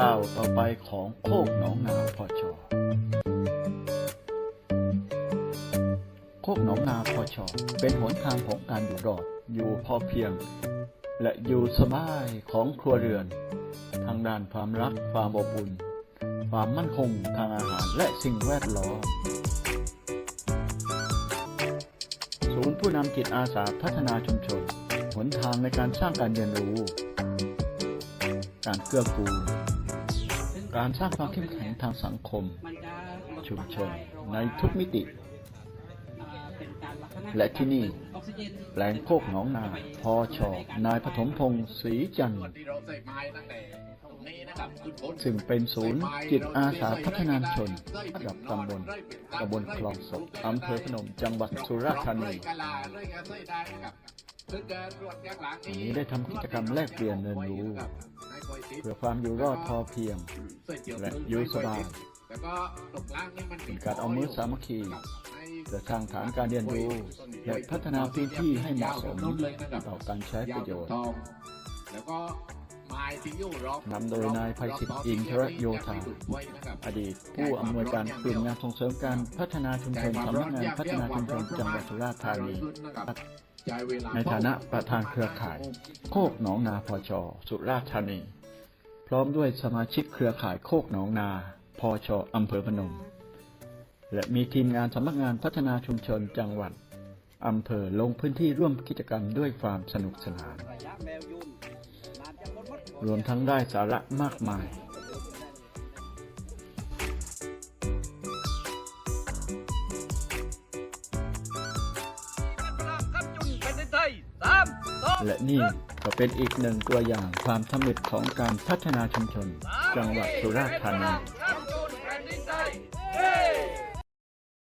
ก้าวต่อไปของโคกหนองนาพอชอโคกหนองนาพอชอเป็นหนทางของการอยู่รอดอยู่พอเพียง และอยู่สบายของครัวเรือน ทางด้านความรักความอบอุ่นความมั่นคงทางอาหารและสิ่งแวดล้อมศูนย์ผู้นำจิตอาสาพัฒนาชุมชน หนทางในการสร้างการเรียนรู้ การเกื้อกูล การสร้างความเข้มแข็งทางสังคม ชุมชนในทุกมิติ และที่นี่แปลงโคกหนองนาพอชอนายปฐมพงศ์ศรีจันทร์ที่เราใส่ไม้ตั้งแต่ตรงนี้นะครับขึ้นบนซึ่งเป็นศูนย์จิตอาสาพัฒนาชนระดับตำบลตำบลคลองศกอำเภอพนมจังหวัดสุราษฎร์ธานีกะลาด้วยกันใส่ได้นะครับซึ่งการตรวจแยกหลังวันนี้ได้ทำกิจกรรมแลกเปลี่ยนเรียนรู้ เพื่อความอยู่รอดพอเพียง และอยู่สบายแล้วก็ตรงล่างนี่มันเป็นการเอามือสามัคคีเพื่อสร้างฐานการเรียนรู้และพัฒนาพื้นที่ให้เหมาะสมต่อการใช้ประโยชน์แล้วก็ไม้ที่อยู่รอบนำโดยนายไพศิษฐ์อินทรโยธาอดีตผู้อำนวยการกลุ่มงานส่งเสริมการพัฒนาชุมชนสำนักงานพัฒนาชุมชนจังหวัดสุราษฎร์ธานีในฐานะประธานเครือข่าย โคกหนองนาพอชอสุราษฎร์ธานี พร้อมด้วยสมาชิกเครือข่ายโคกหนองนา พอชออำเภอพนม และมีทีมงานสำนักงานพัฒนาชุมชนจังหวัดอำเภอลงพื้นที่ร่วมกิจกรรมด้วยความสนุกสนาน รวมทั้งได้สาระมากมาย และนี่ก็เป็นอีกหนึ่งตัวอย่างความสำเร็จของการพัฒนาชุมชน จังหวัดสุราษฎร์ธานี